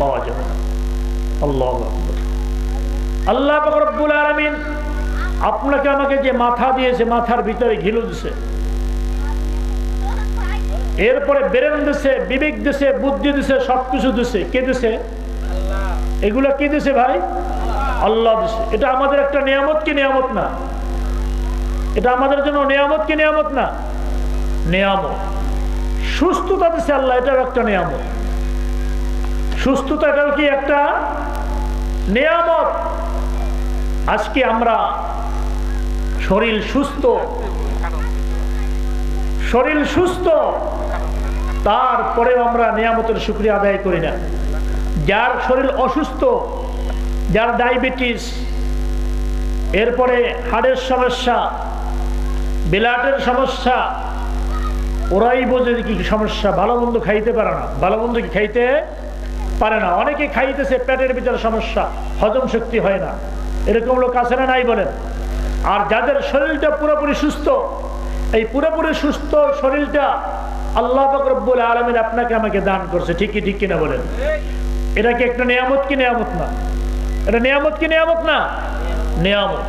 পাওয়া যাবে না। আল্লাহ আল্লাহ রব্বুল আলামিন আপনাকে আমাকে যে মাথা দিয়েছে মাথার ভিতরে ঘিলু দিছে। এরপরে বেরেন দিছে বিবেক দিছে বুদ্ধি দিছে সবকিছু দিছে। কে দিছে? এগুলো কে দিছে ভাই? আল্লাহ দিছে। এটা আমাদের একটা নিয়ামত কি নিয়ামত না? এটা আমাদের জন্য নিয়ামত কি নিয়ামত না? নিয়ামত। সুস্থতা দিছে আল্লাহ এটাও একটা নিয়ামত। সুস্থতা এটাও কি একটা নিয়ামত? আজকে আমরা শরীর সুস্থ। শরীর সুস্থ, তারপরেও আমরা নিয়ামতের শুক্রিয়া আদায় করি না। যার শরীর অসুস্থ, যার ডায়াবেটিস, এরপরে হাড়ের সমস্যা বিলাটের সমস্যা, ওরাই বোঝে কি সমস্যা, ভালো মন্দ খাইতে পারে না। ভালো মন্দ কি খাইতে পারে না। অনেকে খাইতেছে, পেটের ভিতরে সমস্যা, হজম শক্তি হয় না। এরকম লোক আছে না নাই বলেন? আর যাদের শরীরটা পুরোপুরি সুস্থ, এই পুরোপুরি সুস্থ শরীরটা আল্লাহ বকরব্বুল আলমিন আপনাকে আমাকে দান করছে। ঠিকই ঠিক কিনা বলেন? এটা কি একটা নিয়ামত কি নিয়ামত না? এটা নিয়ামত কি নিয়ামত না? নিয়ামত।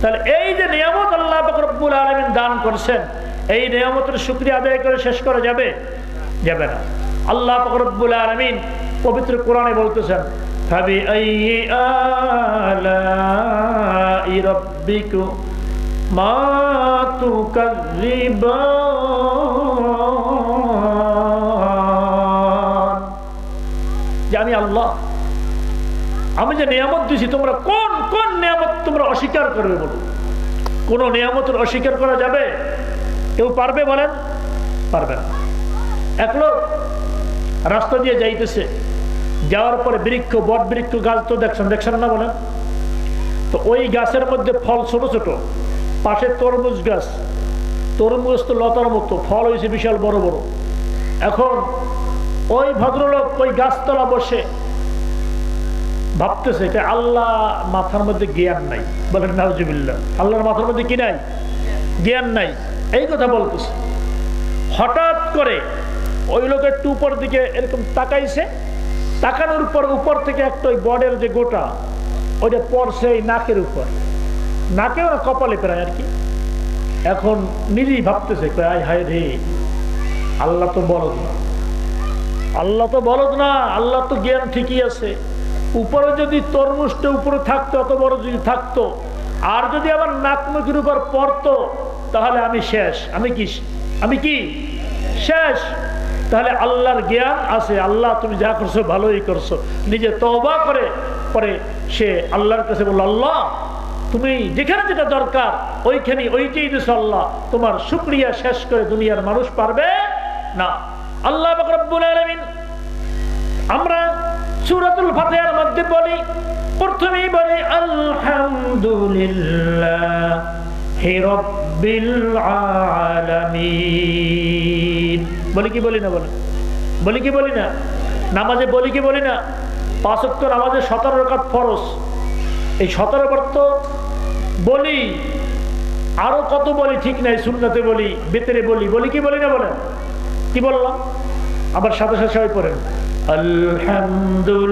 তাহলে এই যে নিয়ামত আল্লাহ বকরব্বুল আলমিন দান করছেন, এই নিয়ামতের শুক্রিয়া আদায় করে শেষ করা যাবে? যাবে না। আল্লাহ ফকরবুল আলমিন পবিত্র কোরআনে বলতেছেন আমি আল্লাহ, আমি যে নিয়ামত দিছি, তোমরা কোন কোন নিয়ামত তোমরা অস্বীকার করবে বলো? কোন নিয়ামত অস্বীকার করা যাবে? কেউ পারবে বলেন? পারবে না। এক লোক রাস্তা দিয়ে যাইতেছে। যাওয়ার পরে বৃক্ষ, বট বৃক্ষ গাছ তো দেখছেন দেখছেন না বলেন? তো ওই গাছের মধ্যে ফল ছোট ছোট, পাশে তরমুজ গাছ। তরমুজ তো লতার মতো, ফল হয়েছে বিশাল বড় বড়। এখন ওই ভদ্রলোক ওই গাছতলা বসে ভাবতেছে, এটা আল্লাহ মাথার মধ্যে জ্ঞান নাই। বলেন, নাউজুবিল্লাহ, আল্লাহর মাথার মধ্যে কি নাই? জ্ঞান নাই। এই কথা বলতেছে। হঠাৎ করে ওই লোকের টুপর দিকে এরকম তাকাইছে তাকানোর পর উপর থেকে একটা ওই বডের যে গোটা ওইটা পড়ছে এই নাকের উপর। নাকেও না, কপালে প্রায় আর কি। এখন নিজেই ভাবতেছে, প্রায়, হায় রে, আল্লাহ তো বলদ না। আল্লাহ তো বলদ না, আল্লাহ তো জ্ঞান ঠিকই আছে। উপরে যদি তরমুজটা উপরে থাকতো অত বড় যদি থাকতো, আর যদি আমার নাক মুখের উপর পড়তো, তাহলে আমি শেষ। আমি কি আমি কি? শেষ। তাহলে আল্লাহর জ্ঞান আছে, আল্লাহ তুমি যা করছ ভালোই করছ। নিজে তবা করে, পরে সে আল্লাহর কাছে বলল, আল্লাহ, তুমি যেখানে যেটা দরকার ওইখানে ওইটাই দিছো আল্লাহ। তোমার শুক্রিয়া শেষ করে দুনিয়ার মানুষ পারবে না। আল্লাহ আমরা সুরাতুল ফাতিহার মধ্যে বলি, প্রথমেই বলি, আলহামদুলিল্লাহ হে রব্বিল আলামিন। বলি কি বলি না বলি? বলি কি বলি না? নামাজে বলি কি বলি না? পাঁচ ওয়াক্ত নামাজে সতেরো রকাত ফরজ। এই সতেরো তো বলি, আরও কত বলি ঠিক নাই শূন্যতে বলি, বেতেরে বলি বলি কি বলি না বলেন কি বললাম? আবার সাথে সাথে সবাই পড়েন। আলহামদুলিল্লাহ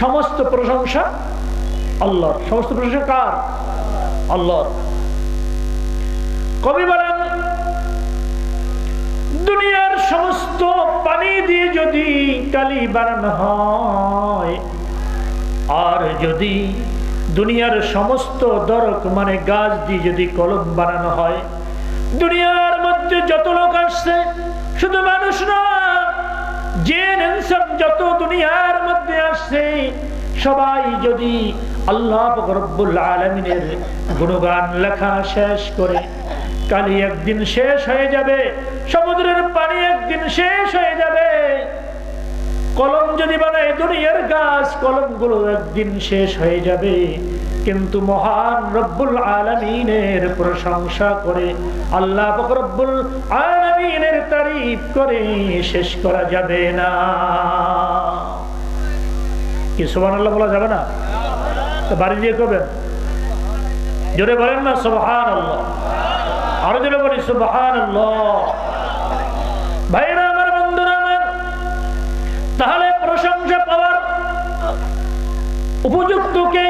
সমস্ত প্রশংসা আল্লাহ সমস্ত প্রশংসা কার? আল্লাহ কবি বলেন, দুনিয়ার সমস্ত পানি দিয়ে যদি কালি বানানো হয়, আর যদি দুনিয়ার সমস্ত দরক মানে গাছ দিয়ে যদি কলম বানানো হয়, দুনিয়ার মধ্যে যত লোক আসছে, শুধু মানুষ না ইনসান যত দুনিয়ার মধ্যে আসছে, সবাই যদি আল্লাহ রব্বুল আলমিনের গুণগান লেখা শেষ করে, কালি একদিন শেষ হয়ে যাবে, সমুদ্রের পানি একদিন শেষ হয়ে যাবে। কলম যদি বানায় দুনিয়ার গাছ, কলমগুলো একদিন শেষ হয়ে যাবে। কিন্তু মহান রব্বুল আলমিনের প্রশংসা করে, আল্লাহ রব্বুল আলমিনের তারিফ করে শেষ করা যাবে না। কি সোমান বলা যাবে না? বাড়ি জোরে বলেন না সুবহান আরও জোরে বলি সুবহান ভাইরা আমার, বন্ধুরা আমার, তাহলে প্রশংসা পাওয়ার উপযুক্ত কে?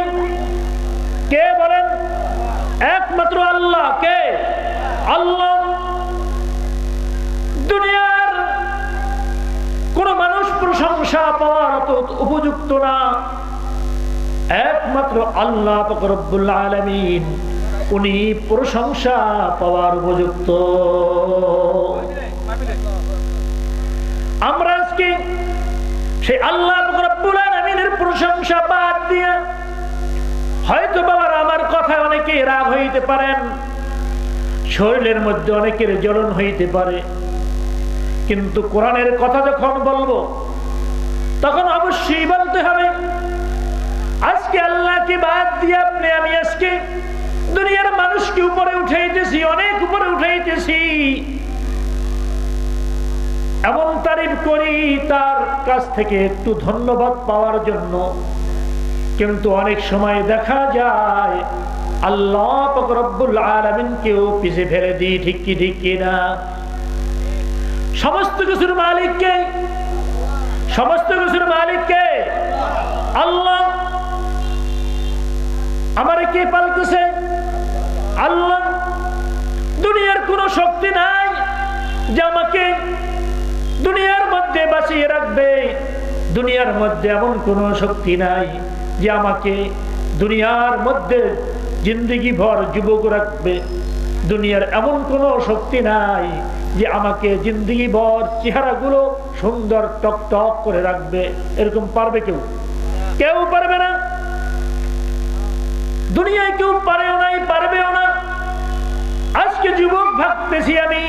কে বলেন? একমাত্র আল্লাহ, কে? আল্লাহ। দুনিয়ার কোন মানুষ প্রশংসা পাওয়ার উপযুক্ত না। একমাত্র আল্লাহ আলমিন। উনি প্রশংসা পাওয়ার উপযুক্ত। আমরা আজকে সেই আল্লাহ আলমিনের প্রশংসা বাদ দিয়ে হয়তো বাবার আমার কথা অনেকে রাগ হইতে পারেন, শরীরের মধ্যে অনেকের জ্বলন হইতে পারে। কিন্তু কোরআনের কথা যখন বলব, তখন অবশ্যই বলতে হবে আজকে আল্লাহকে বাদ দিয়ে আপনি, আমি আজকে দুনিয়ার মানুষকে উপরে উঠাইতেছি, অনেক উপরে উঠাইতেছি। এমন তারিফ করি তার কাছ থেকে একটু ধন্যবাদ পাওয়ার জন্য। কিন্তু অনেক সময় দেখা যায়, আল্লাহ রব্বুল আলমিনকেও পিছিয়ে ফেলে দিই, ঠিক কি, ঠিক কিনা সমস্ত কিছুর মালিককে সমস্ত কিছুর মালিককে আল্লাহ আমার কে পালতেছে? আল্লাহ। দুনিয়ার কোনো শক্তি নাই যে আমাকে দুনিয়ার মধ্যে বাঁচিয়ে রাখবে। দুনিয়ার মধ্যে এমন কোনো শক্তি নাই যে আমাকে দুনিয়ার মধ্যে জিন্দগি ভর যুবক রাখবে। দুনিয়ার এমন কোনো শক্তি নাই যে আমাকে জিন্দগি ভর চেহারাগুলো সুন্দর টক টক করে রাখবে। এরকম পারবে কেউ? কেউ পারবে না? দুনিয়ায় কেউ পারেও নাই, পারবেও না। আজকে যুবক ভাবতেছি আমি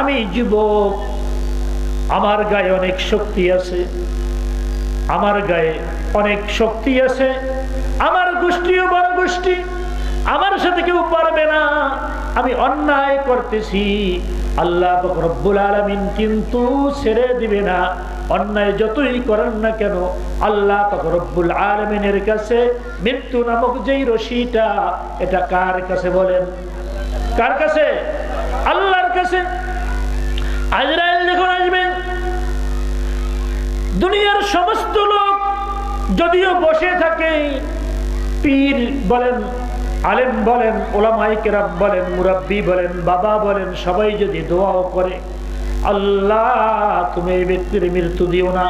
আমি যুবক, আমার গায়ে অনেক শক্তি আছে, আমার গায়ে অনেক শক্তি আছে, আমার গোষ্ঠীও বড় গোষ্ঠী, আমার সাথে কেউ পারবে না। আমি অন্যায় করতেছি, আল্লাহ রব্বুল আলমিন কিন্তু ছেড়ে দিবে না। অন্যায় যতই করেন না কেন, আল্লাহ রব্বুল আলমিনের কাছে মৃত্যু নামক যেই রশিটা, এটা কার কাছে বলেন? কার কাছে? আল্লাহর কাছে। আজরাইল যখন আসবেন দুনিয়ার সমস্ত লোক যদিও বসে থাকে, পীর বলেন, আলেম বলেন ওলামাইকেরাম বলেন, মুরাব্বি বলেন, বাবা বলেন, সবাই যদি দোয়াও করে আল্লাহ, তুমি এই ব্যক্তির মৃত্যু দিও না।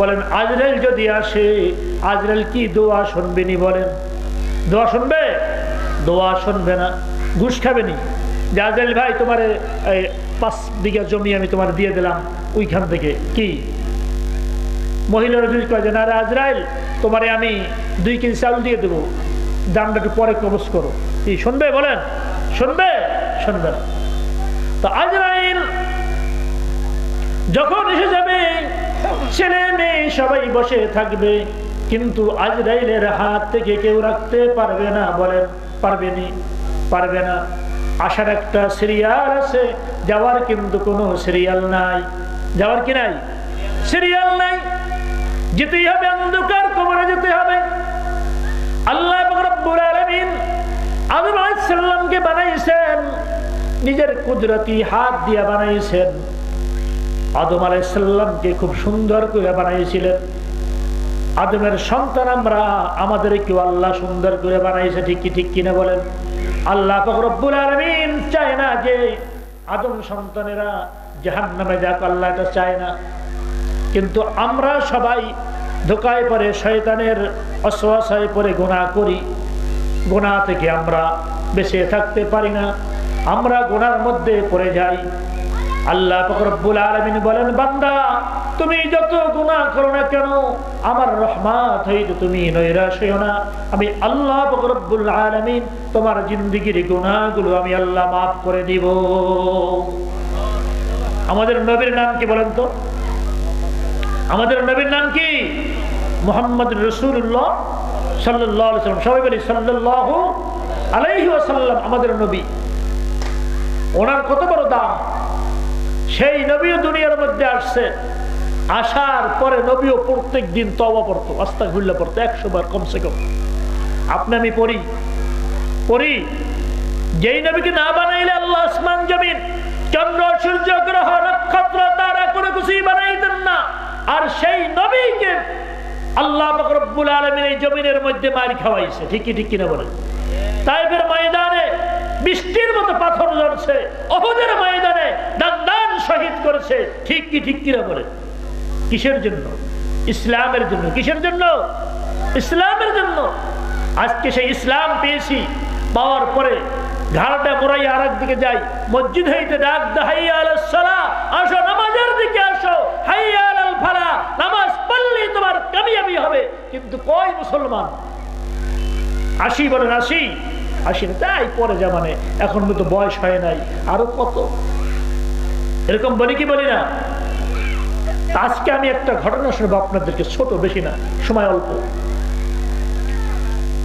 বলেন, আজরাইল যদি আসে, আজরাইল কি দোয়া শুনবেনি বলেন? দোয়া শুনবে? দোয়া শুনবে না। ঘুষ খাবেনি যে আজরাইল ভাই, তোমার পাঁচ বিঘা জমি আমি তোমার দিয়ে দিলাম, ওইখান থেকে। কি? মহিলারা যদি কয় যে, না রে আজরাইল, তোমারে আমি দুই কেজি চাউল দিয়ে দেবো। দামটা একটু পরে কবচ করো। কি, শুনবে বলেন? শুনবে? শুনবে না। তো আজরাইল যখন এসে যাবে, ছেলে মেয়ে সবাই বসে থাকবে। কিন্তু আজরাইলের হাত থেকে কেউ রাখতে পারবে না বলেন পারবেনি পারবে না। আসার একটা সিরিয়াল আছে, যাওয়ার কিন্তু কোনো সিরিয়াল নাই। যাওয়ার কি নাই? সিরিয়াল নাই। যেতেই হবে, অন্ধকার কবরে যেতে হবে। আল্লাহ রব্বুল আলামিন আদম আলাইহিসসালামকে বানাইছেন, নিজের কুদরতি হাত দিয়ে বানাইছেন। আদম আলাইসাল্লামকে খুব সুন্দর করে বানাইছিলেন। আদমের সন্তান আমরা আমাদের কেউ আল্লাহ সুন্দর করে বানাইছে, ঠিক কি, ঠিক কিনা বলেন? আল্লাহ রব্বুল আলমিন চায় না যে আদম সন্তানেরা জাহান নামে যাক, আল্লাহ এটা চায় না। কিন্তু আমরা সবাই ধোকায় পরে শয়তানের অশ্বাসায় পরে গোনা করি। গোনা থেকে আমরা বেঁচে থাকতে পারি না। আমরা গোনার মধ্যে পড়ে যাই। আল্লাহ ফকরবুল আলমিন বলেন, বান্দা, তুমি যত গুণা করো না কেন, আমার রহমাত হইতে তুমি নৈরাশ হইও না। আমি আল্লাহ ফকরবুল আলমিন তোমার জিন্দিগির গুণাগুলো আমি আল্লাহ মাফ করে দিব। আমাদের নবীর নাম কি বলেন তো? আমাদের নবীর নাম কি? মোহাম্মদ রসুল্লাহ সাল্লাহ সবাই বলি সাল্লাহ আলাইহি ওয়াসাল্লাম, আমাদের নবী। ওনার কত বড় দাম? সেই নবীও দুনিয়ার মধ্যে আসছে। আসার পরে নবীও প্রত্যেক দিন তবা পড়তো আস্তা ঘুরলে পড়তো, একশো বার, কমসে কম। আপনি আমি পড়ি পড়ি। যেই নবীকে না বানাইলে আল্লাহ আসমান, জমিন, চন্দ্র, সূর্য, গ্রহ, নক্ষত্র, তারা কোনো কিছুই বানাইতেন না। আর সেই নবীকে আল্লাহ রব্বুল আলমিন এই জমিনের মধ্যে মারি খাওয়াইছে। ঠিকই ঠিক কিনা বলেন? তাইফের ময়দানে বৃষ্টির মতো পাথর ঝরছে। অহুদের ময়দানে দান দান শহীদ করেছে, ঠিক কি, ঠিক কিনা বলেন? কিসের জন্য? ইসলামের জন্য। কিসের জন্য? ইসলামের জন্য। আজকে সেই ইসলাম পেয়েছি, পাওয়ার পরে ঘাড়টা মোড়াই আর দিকে যাই। মসজিদ হইতে ডাক হাইয়া আলাস আসো, নামাজের দিকে আসো। হাইয়া আলাল ফালাহ নামাজ পড়লেই তোমার কামিয়াবি হবে। কিন্তু কয় মুসলমান? আশি বলেন আশি। আশি না তাই পরে জামানে এখন কিন্তু বয়স হয় নাই। আরও কত? এরকম বলি কি বলি না? আজকে আমি একটা ঘটনা শুনব আপনাদেরকে, ছোট, বেশি না, সময় অল্প।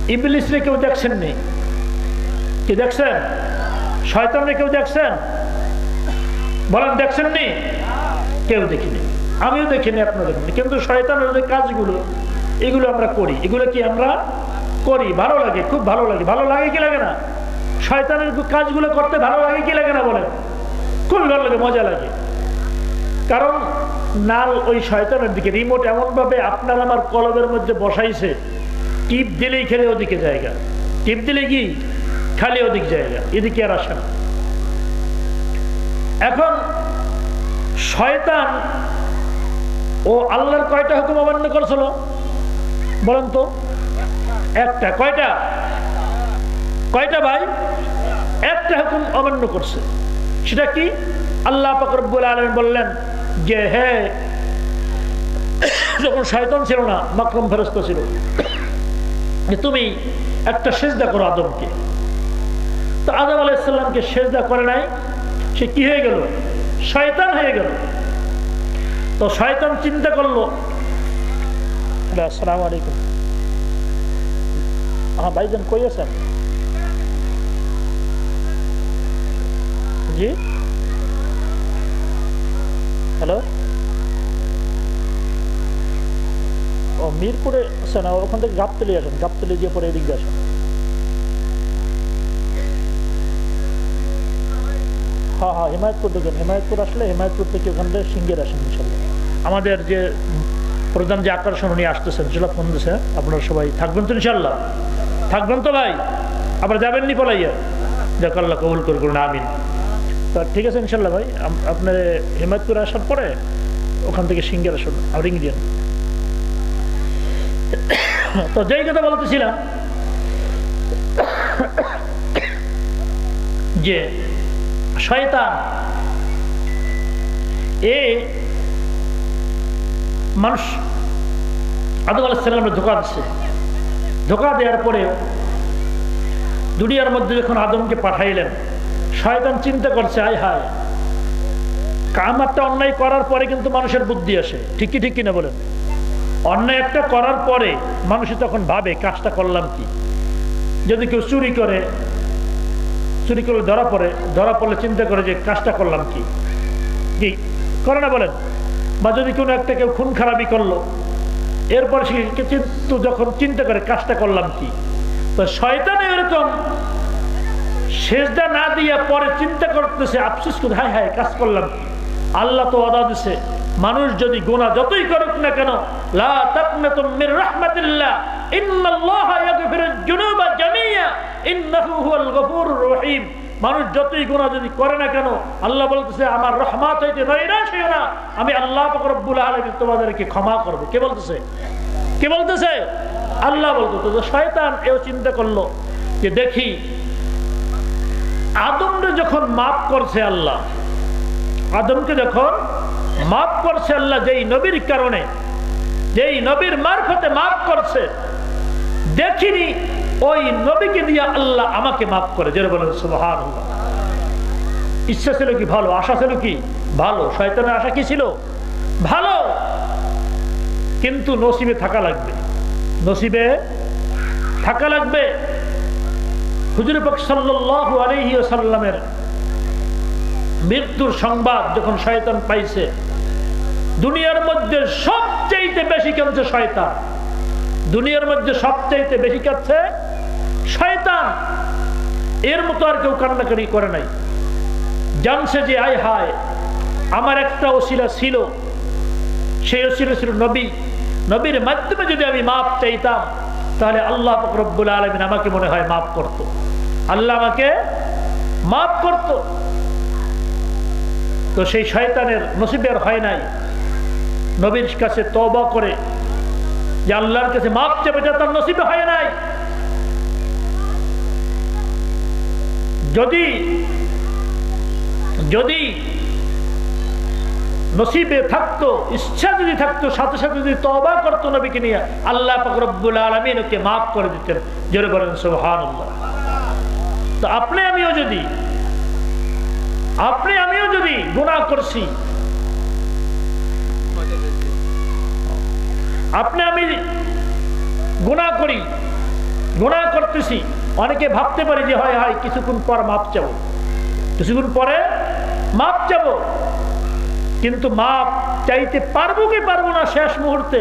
ইবলিসরে কেউ দেখছেন নি কে দেখছেন? শয়তানরে কেউ দেখছেন? বলেন দেখছেন নি কেউ দেখিনি। আমিও দেখিনি, আপনারা দেখিনি। কিন্তু শয়তানের যে কাজগুলো, এগুলো আমরা করি। এগুলো কি আমরা করি? ভালো লাগে, খুব ভালো লাগে। ভালো লাগে কি লাগে না? শয়তানের কাজগুলো করতে ভালো লাগে কি লাগে না বলেন? খুবই লাগে মজা লাগে। কারণ নাল ওই শয়তানের দিকে, রিমোট এমনভাবে আপনার আমার মধ্যে বসাইছে, টিপ দিলেই খেলে ওদিকে জায়গা। টিপ দিলে কি? খালি ওদিক জায়গা, এদিকে আর আসে না। এখন শয়তান, ও আল্লাহর কয়টা হুকুম অমান্য করেছিল? বলেন তো। একটা, কয়টা? কয়টা ভাই? একটা হুকুম অমান্য করছে। সেটা কি? আল্লাহ ফকরবুল আলম বললেন যে হ্যাঁ যখন শয়তান ছিল না, মাকরম ফেরস্ত ছিল, যে তুমি একটা সেজদা করো আদমকে। তো আদম আলাইসাল্লামকে সেজদা করে নাই, সে কি হয়ে গেল? শয়তান হয়ে গেল। তো শয়তান চিন্তা করল আসসালামু আলাইকুম। হ্যাঁ ভাইজান কই আছেন? জি হ্যালো ও মিরপুরে আছেন ওখান থেকে গাবতলি আসেন, গাবতলি গিয়ে পরে এদিক আসেন। হ্যাঁ হ্যাঁ হিমায়তপুর দেখেন হিমায়তপুর আসলে হিমায়তপুর থেকে ওখান থেকে সিঙ্গের আসেন, ইনশাল্লাহ। আমাদের যে প্রধান যে আকর্ষণ উনি আসতেছেন, সেটা ফোন দিছে, আপনারা সবাই থাকবেন তো ইনশাল্লাহ। থাকবেন তো ভাই, আবার যাবেন নি পলাইয়া। যাক, আল্লাহ কবুল করে করুন আমিন। তো ঠিক আছে ইনশাল্লাহ ভাই। আপনার হিমায়তপুর আসার পরে ওখান থেকে সিঙ্গের আসুন আর ইন্ডিয়ান তো যেই কথা বলতেছিলাম, যে শয়তান, এ মানুষ আদম আলাহিসাল্লামে ধোকা দিচ্ছে ধোকা দেওয়ার পরে দুনিয়ার মধ্যে যখন আদমকে পাঠাইলেন শয়তান চিন্তা করছে, আয় হায়। কামারটা অন্যায় করার পরে কিন্তু মানুষের বুদ্ধি আসে। ঠিকই ঠিক কিনা বলেন? অন্যায় একটা করার পরে মানুষ তখন ভাবে, কাজটা করলাম কি? যদি কেউ চুরি করে চুরি করে ধরা পড়ে, ধরা পড়লে চিন্তা করে যে, কাজটা করলাম কি? কি করে না বলেন? বা যদি কোনো একটা কেউ খুন খারাপি করল, এরপর সে যখন চিন্তা করে, কাজটা করলাম কি? তো শয়তান এরকম সেজদা না দিয়ে পরে চিন্তা করতেছে, আফসুস করে, হায় হায়, কাজ করলাম আল্লাহ তো অদা দিছে, মানুষ যদি গোনা যতই করুক না কেন মানুষ যতই গুণা যদি করে না কেন, আল্লাহ বলতেছে, আমার রহমাত হইতে না আমি আল্লাহ রব্বুল আলামিন তোমাদেরকে ক্ষমা করব। কে বলতেছে? কে বলতেছে? আল্লাহ বলতেছে, তো শয়তান এও চিন্তা করল যে দেখি আদমরে যখন মাফ করছে আল্লাহ, আদমকে যখন মাফ করছে আল্লাহ, যেই নবীর কারণে, যেই নবীর মারফতে মাফ করছে, দেখিনি, ওই নবীকে দিয়ে আল্লাহ আমাকে মাফ করে। যেটা বলেন সুবহান ইচ্ছা ছিল কি ভালো? আশা ছিল কি? ভালো। শয়তানের আশা কি ছিল? ভালো। কিন্তু নসিবে থাকা লাগবে। নসিবে থাকা লাগবে। হুজুর ওয়াসাল্লামের মৃত্যুর সংবাদ যখন শয়তান পাইছে, দুনিয়ার মধ্যে সবচাইতে বেশি কেমছে শয়তান? দুনিয়ার মধ্যে সবচাইতে বেশি কাছে শয়তান? এর মতো আর কেউ কান্নাকারি করে নাই। জানছে যে, আয় হায়, আমার একটা ওসিলা ছিল। সেই ওসিলা ছিল নবী। নবীর মাধ্যমে যদি আমি মাপ চাইতাম তাহলে আল্লাহ রব্বুল আলমিন আমাকে মনে হয় মাফ করত। আল্লাহ আমাকে মাফ করত। তো সেই শয়তানের নসিবের হয় নাই। নবীর কাছে তবা করে যে আল্লাহর কাছে মাপ চাবে এটা তার নসিবে হয় নাই। যদি যদি নসিবে থাকতো, ইচ্ছা যদি থাকতো, সাথে সাথে যদি তবা করতো নবীকে নিয়ে, আল্লাহ ফকরবুল আলমিন ওকে মাফ করে দিতেন। জোরে বলেন সোহান তো আপনি আমিও যদি, আপনি আমিও যদি গুণা করছি, আপনি আমি গুণা করি গুণা করতেছি, অনেকে ভাবতে পারি যে হয় হয়, কিছুক্ষণ পর মাপ চাবো। কিছুক্ষণ পরে মাপ চাবো। কিন্তু মাপ চাইতে পারব কি পারব না শেষ মুহূর্তে?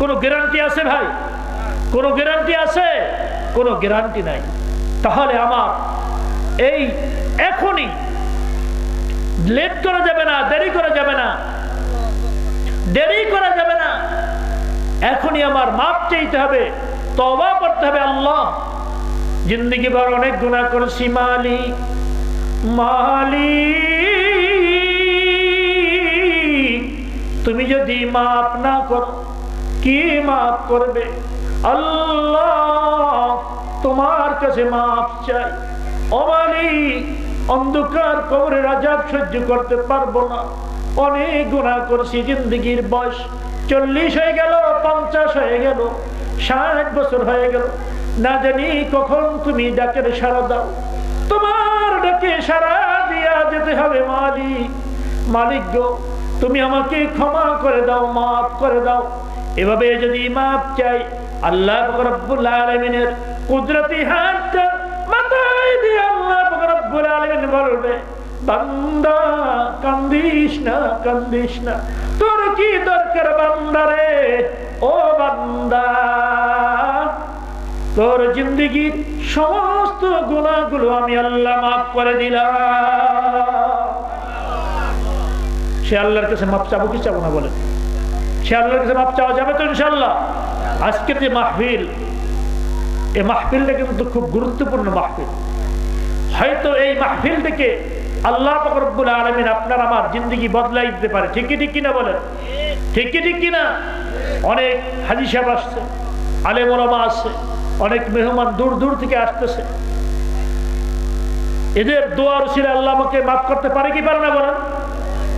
কোনো গ্যারান্টি আছে ভাই? কোনো গ্যারান্টি আছে? কোনো গ্যারান্টি নাই। তাহলে আমার এই এখনই লেট করা যাবে না, দেরি করা যাবে না। দেরি করা যাবে না। এখনই আমার মাপ চাইতে হবে তবা করতে হবে আল্লাহ। জিন্দগি বার অনেক গুণা করেছি মালি মালি তুমি যদি মাপ না করো, কি মাপ করবে? আল্লাহ তোমার কাছে মাপ চাই। অমালি অন্ধকার কবরের আজাব সহ্য করতে পারব না। অনেক গুণা করছি, জিন্দগির বয়স চল্লিশ হয়ে গেল, পঞ্চাশ হয়ে গেল, ষাট বছর হয়ে গেল। না জানি কখন তুমি ডাকের সারা দাও। তোমার ডাকে সারা দিয়া যেতে হবে মালিক। মালিক গো তুমি আমাকে ক্ষমা করে দাও, মাফ করে দাও। এভাবে যদি মাফ চাই, আল্লাহ রব্বুল আলমিনের কুদরতি হাতটা মাথায় দিয়ে আল্লাহ রব্বুল আলমিন বলবে, বান্দা তোর বান্দারে ও বান্দা, তোর সমস্ত গুণাগুলো আমি আল্লাহ মাফ করে দিলাম। সে আল্লাহর কাছে মাপ চাবো কি চাবো না বলে। সে আল্লাহর কাছে মাপ চাওয়া যাবে তো ইনশাল্লাহ আজকের যে মাহফিল এই মাহফিলটা কিন্তু খুব গুরুত্বপূর্ণ মাহফিল। হয়তো এই মাহফিল থেকে আল্লাহ ফকরবুল আলমিন আপনার আমার জিন্দগি বদলাই দিতে পারে। ঠিকই ঠিক কিনা বলেন? ঠিকই ঠিক কিনা? অনেক হাজি সাহেব আসছে, আলেমা আসছে, অনেক মেহমান দূর দূর থেকে আসতেছে। এদের দোয়ার ছিল আল্লাহ আমাকে মাফ করতে পারে কি পারে না বলেন?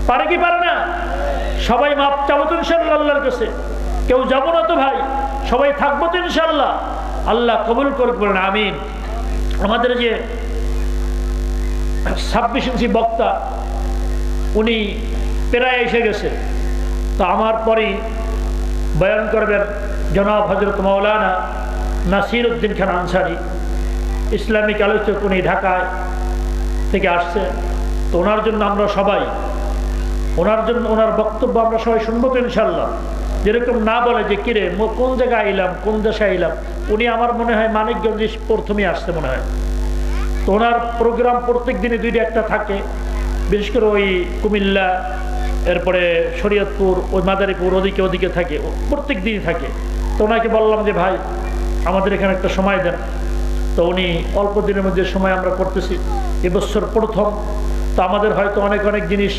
পারে কি পারে না? সবাই মাপ চাবো তো ইনশাল্লাহ আল্লাহর কাছে। কেউ যাব না তো ভাই, সবাই থাকব তো ইনশাল্লাহ আল্লাহ কবুল করবে বলেন, আমিন। আমাদের যে ছাব্বিশ ইঞ্চি বক্তা, উনি প্রায় এসে গেছে। তো আমার পরেই বয়ান করবেন জনাব হজরত মৌলানা নাসির উদ্দিন খান আনসারি। ইসলামিক আলোচক উনি ঢাকায় থেকে আসছে। তো ওনার জন্য আমরা সবাই ওনার জন্য, ওনার বক্তব্য আমরা সবাই শুনব তো ইনশাল্লাহ যেরকম না বলে যে, কিরে কোন জায়গায় আইলাম, কোন দেশে আইলাম? উনি আমার মনে হয় মানিকগঞ্জ প্রথমে আসতে মনে হয়। তো ওনার প্রোগ্রাম প্রত্যেক দিনে দুইটা একটা থাকে। বিশেষ করে ওই কুমিল্লা, এরপরে শরীয়তপুর, ওই মাদারীপুর, ওদিকে ওদিকে থাকে প্রত্যেক দিনই থাকে। তো ওনাকে বললাম যে, ভাই, আমাদের এখানে একটা সময় দেন। তো উনি অল্প দিনের মধ্যে সময় আমরা করতেছি। এবছর প্রথম তো আমাদের হয়তো অনেক অনেক জিনিস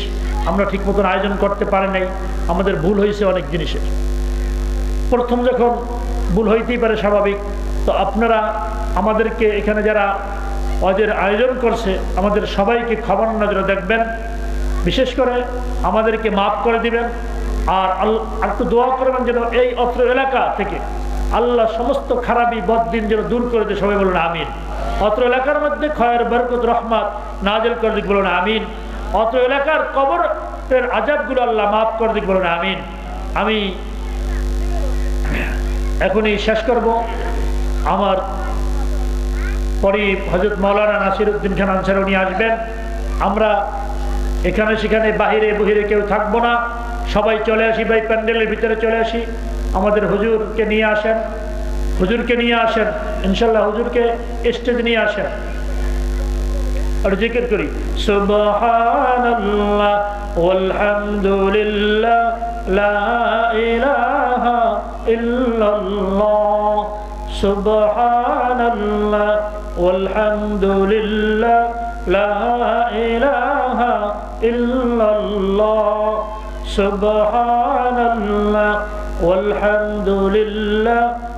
আমরা ঠিক মতন আয়োজন করতে পারি নাই। আমাদের ভুল হয়েছে অনেক জিনিসের। প্রথম যখন ভুল হইতেই পারে স্বাভাবিক, তো আপনারা আমাদেরকে এখানে যারা ওদের আয়োজন করছে, আমাদের সবাইকে খবর নজরে দেখবেন। বিশেষ করে আমাদেরকে মাফ করে দিবেন। আর আল্লাহ একটু দোয়া করবেন যেন এই অত্র এলাকা থেকে আল্লাহ সমস্ত খারাপি বদিন যেন দূর করে দিয়ে। সবাই বলুন, আমিন। অত্র এলাকার মধ্যে খয়ের বরকত, রহমাত নাজেল করে দিক বলুন, আমিন। অত এলাকার কবরের আজাবগুলো আল্লাহ মাফ করে দিক বলুন, আমিন। আমি এখনই শেষ করব। আমার পরে হজরত মৌলানা নাসির উদ্দিন খান আনসার উনি আসবেন। আমরা এখানে সেখানে বাহিরে বহিরে কেউ থাকব না। সবাই চলে আসি, ভাই, প্যান্ডেলের ভিতরে চলে আসি। আমাদের হুজুরকে নিয়ে আসেন। হুজুরকে নিয়ে আসেন ইনশাল্লাহ হুজুরকে স্টেজ নিয়ে আসেন আর জিকির করি সুবহানাল্লাহ ওয়ালহামদুলিল্লাহ লা ইলাহা ইল্লাল্লাহ সুবহানাল্লাহ ওয়ালহামদুলিল্লাহ লা ইলাহা ইল্লাল্লাহ সুবহানাল্লাহ ওয়ালহামদুলিল্লাহ লা ইলাহা ইল্লাল্লাহ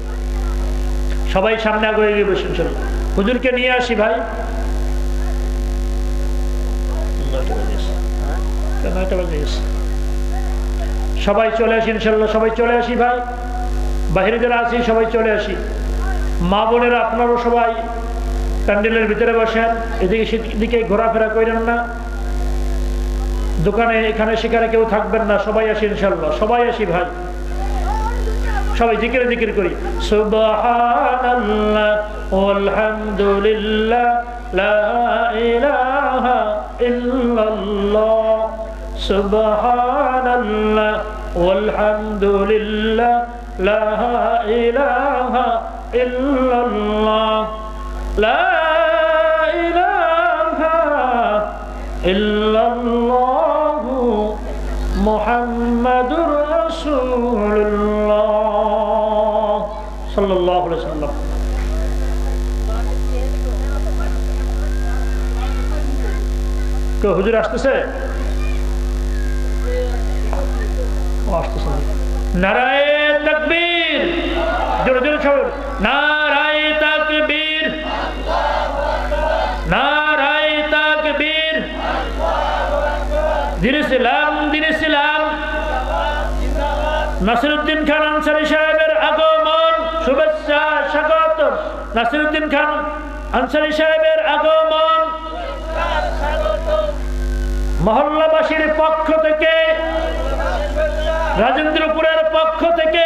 সবাই সামনে আগে গিয়ে বসে চলো হুজুরকে নিয়ে আসি ভাই। গেছে। সবাই চলে আসি ইনশাল্লাহ সবাই চলে আসি ভাই। বাহিরে যারা আছি, সবাই চলে আসি। মা বোনেরা, আপনারও সবাই প্যান্ডেলের ভিতরে বসেন। এদিকে সেদিকে ঘোরাফেরা করেন না। দোকানে এখানে সেখানে কেউ থাকবেন না। সবাই আসি ইনশাল্লাহ সবাই আসি ভাই। সবাই জিকিরে, জিকির করি। সুবহানাল্লাহ আলহামদুলিল্লাহ লা ইলাহা ইল্লাল্লাহ, সুবহানাল্লাহ আলহামদুলিল্লাহ লা ইলাহা ইল্লাল্লাহ, লা ইলাহা ইল্লাল্লাহ মুহাম্মাদুর রাসূলুল্লাহ। সাল্লাম তো হুজুর আসতেছে? নাসিরুদ্দিন খান আনসারি সাহেবের আগমন। শুভেচ্ছা স্বাগত। নাসিরুদ্দিন খান আনসারি সাহেবের আগমন। মহল্লাবাসীর পক্ষ থেকে রাজেন্দ্রপুরের পক্ষ থেকে